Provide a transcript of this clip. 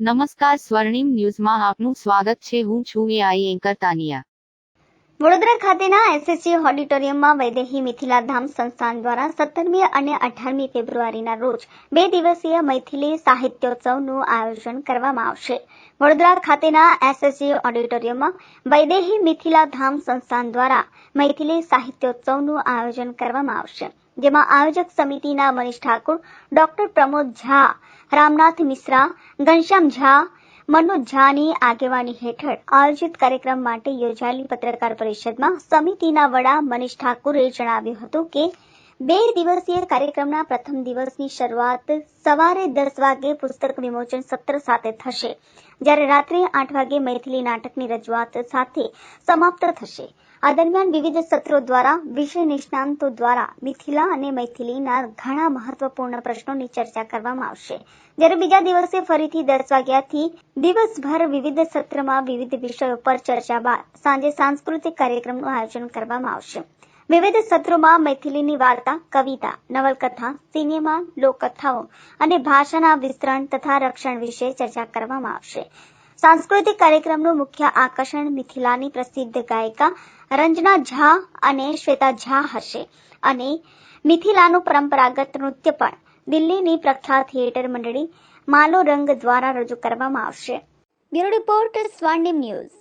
નમસ્કાર, સ્વર્ણિમ ન્યૂઝમાં આપનું સ્વાગત છે. હું છું એઆઈ એન્કર તાનિયા. વડોદરા ખાતેના એસએસજી ઓડિટોરિયમમાં વૈદેહી મિથિલા ધામ સંસ્થાન દ્વારા સત્તરમી અને અઢારમી ફેબ્રુઆરીના રોજ બે દિવસીય મૈથિલી સાહિત્યોત્સવનું આયોજન કરવામાં આવશે. વડોદરા ખાતેના એસએસસી ઓડિટોરિયમમાં વૈદેહી મિથિલા ધામ સંસ્થાન દ્વારા મૈથિલી સાહિત્યોત્સવનું આયોજન કરવામાં આવશે, જેમાં આયોજક સમિતિના મનીષ ઠાકુર ડોક્ટર પ્રમોદ ઝા રામનાથ મિશ્રા, ઘનશ્યામ ઝા, મનોજ ઝાની આગેવાની હેઠળ આયોજિત કાર્યક્રમ માટે યોજાયેલી પત્રકાર પરિષદમાં સમિતિના વડા મનીષ ઠાકુરે જણાવ્યું હતું કે બે દિવસીય કાર્યક્રમના પ્રથમ દિવસની શરૂઆત સવારે દસ વાગે પુસ્તક વિમોચન સત્ર સાથે થશે, જ્યારે રાત્રે આઠ વાગે મૈથિલી નાટકની રજૂઆત સાથે સમાપ્ત થશે. આ દરમિયાન વિવિધ સત્રો દ્વારા વિષય નિષ્ણાંતો દ્વારા મિથિલા અને મૈથિલીના ઘણા મહત્વપૂર્ણ પ્રશ્નોની ચર્ચા કરવામાં આવશે. જ્યારે બીજા દિવસે ફરીથી દસ વાગ્યાથી દિવસભર વિવિધ સત્રમાં વિવિધ વિષયો પર ચર્ચા બાદ સાંજે સાંસ્કૃતિક કાર્યક્રમનું આયોજન કરવામાં આવશે. વિવિધ સત્રોમાં મૈથિલીની વાર્તા, કવિતા, નવલકથા, સિનેમા, લોકકથાઓ અને ભાષાના વિસ્તરણ તથા રક્ષણ વિશે ચર્ચા કરવામાં આવશે. સાંસ્કૃતિક કાર્યક્રમનું મુખ્ય આકર્ષણ મિથિલાની પ્રસિદ્ધ ગાયિકા રંજના ઝા અને શ્વેતા ઝા હશે. અને મિથિલાનું પરંપરાગત નૃત્ય પણ દિલ્હીની પ્રખ્યાત થિયેટર મંડળી માલો રંગ દ્વારા રજૂ કરવામાં આવશે. બ્યુરો રિપોર્ટ સ્વાન્ડિમ ન્યૂઝ.